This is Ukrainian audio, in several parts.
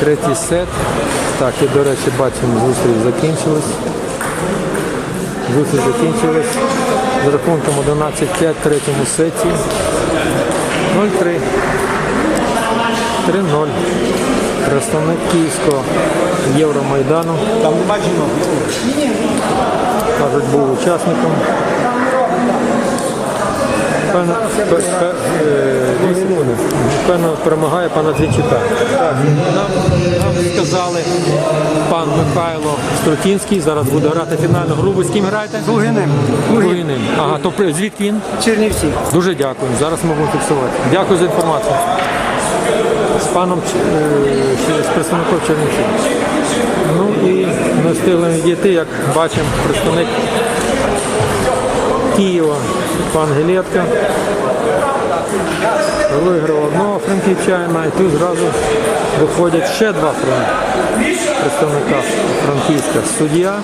Третій сет. Так, і до речі, бачимо, зустріч закінчилась. Зустріч закінчилась з рахунком 11-5 в третьому сеті. 0-3. 3-0. Представник Київського Євромайдану. Там бачимо. Кажуть, був учасником. Певно, пе- пе- е. Певно, перемагає пана Двічука. Нам, нам сказали пан Михайло Струтінський, зараз буде грати фінальну гру. Ви з ким граєте? Лугиним. Лугин. Лугиним. Ага, то при- звідки він? Чернівці. Дуже дякую. Зараз ми будемо фіксувати. Дякую за інформацію. З паном Ч- е, з представником Чернівців. Ну і ми встигли відійти, як бачимо, представник Києва, пан Гелєтка. Виграв одного франківчанина і тут зразу виходять ще два представника Франківська. Суддя.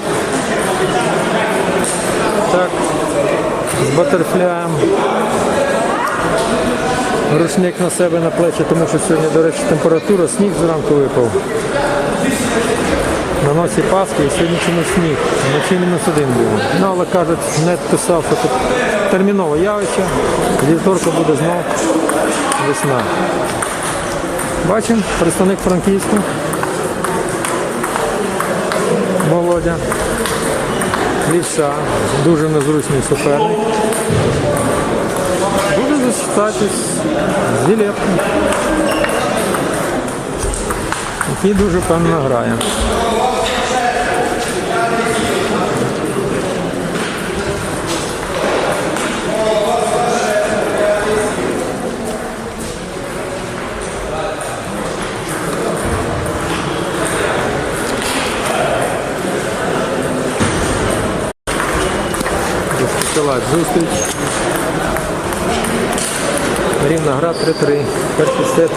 Так, з батерфляєм. Рушник на себе на плечі, тому що сьогодні, до речі, температура, сніг зранку випав. На носі Паски і сьогодні чомусь сніг. Вночі мінус один був. Ну, але кажуть, не писав, що тут термінове явище. Вівторка буде знов весна. Бачимо, представник Франківську. Володя. Лівша. Дуже незручний суперник. Буде зачитатись з Вілєпком. Який дуже певно грає. Зустріч. Рівна гра 3-3. Перший сет.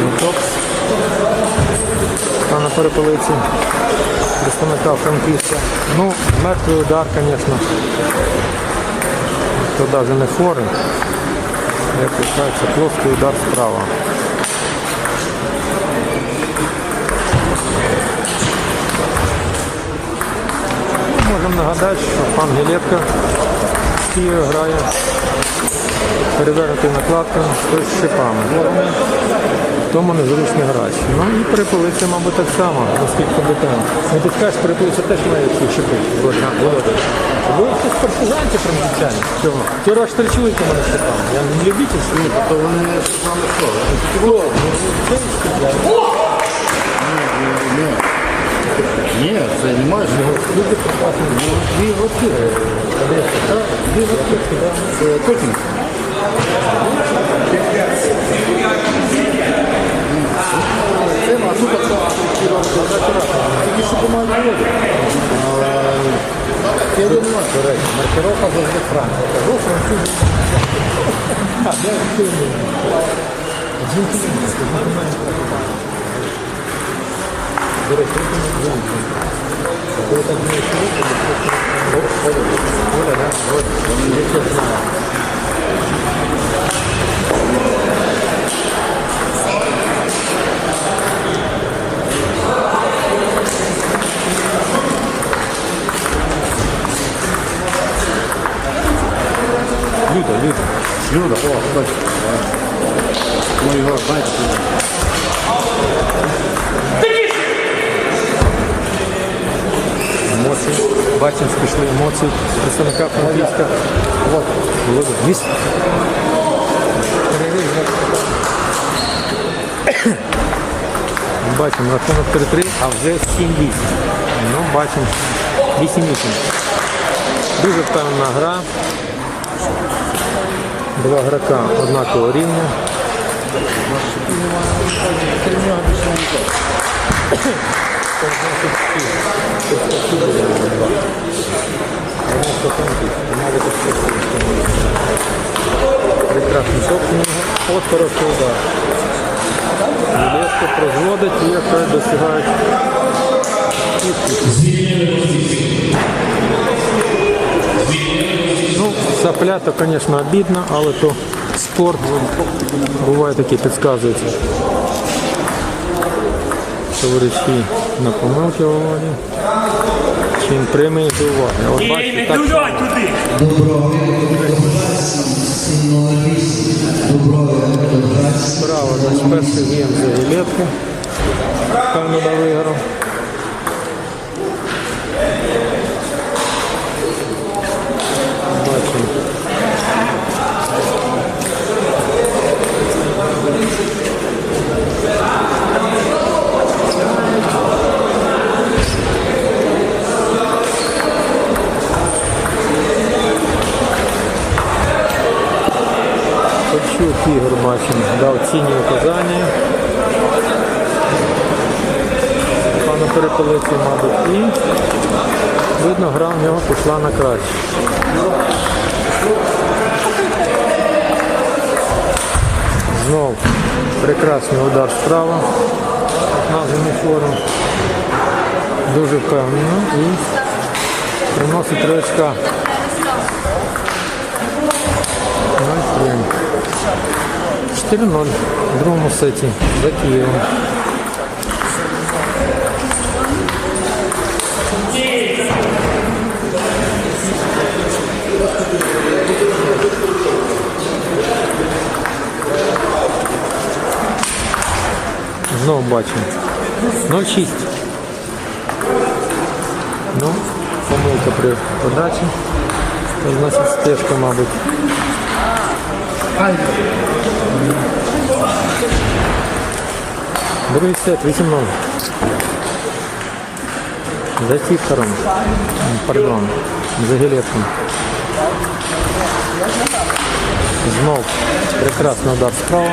Жовтокс. Пана перепелиці. Представника Франківська. Ну, мертвий удар, звісно. То навіть не фори. Як пишається, плоский удар справа. Можемо нагадати, що пан Гілетка з Києва грає перевернутий накладка з шипами. Тому незручно грати. Ну і перепилиця, мабуть, так само, наскільки компетентно. Ну ти скажеш, перепилиця теж має ці шипи. Ви хтось партизанці франківчані? Чого? Вчора аж тричуєте мене шипами. Я не любитель свої, то вони вами що? Ні, це не майже. Люди прекрасно. Дві роки. Дві роки. Це Токінг. Це а тут помагають. Я до речі, маркировка завжди Франція. Кажу, знаю. Люда, Люда. Люда, о, точно. Ну його, знаєте, Емоції. Бачимо, пішли емоції представника Франківська. От, Володя, міст. Бачимо, рахунок 3-3, а вже 7-8. Ну, бачимо, 8-8. Дуже впевнена гра. Два грака однакового рівня. Прекрасний собственник. От хороший удар. Леско прозводить і якраз досягають. Цеплять, то, звісно, обідно, але то спорт. Буває такі підказують. Товариші на помилки Володі. Чим прийме їх до уваги. От бачите, не так туди. Справа, значить, перший гем за жилетку. Канада виграв. Пану перепилиці, мабуть, і видно, гра в нього пішла на краще. Знов прекрасний удар справа. Названий форум. Дуже впевнено і приносить три. 0-3. 4-0 в другому сеті за Києвом. Знову бачимо. 0-6. Ну, помилка при подачі. Це значить стежка, мабуть. Другий сет, 8-0. За Тихором. Пардон, за Гілетком. Знов прекрасний удар справа.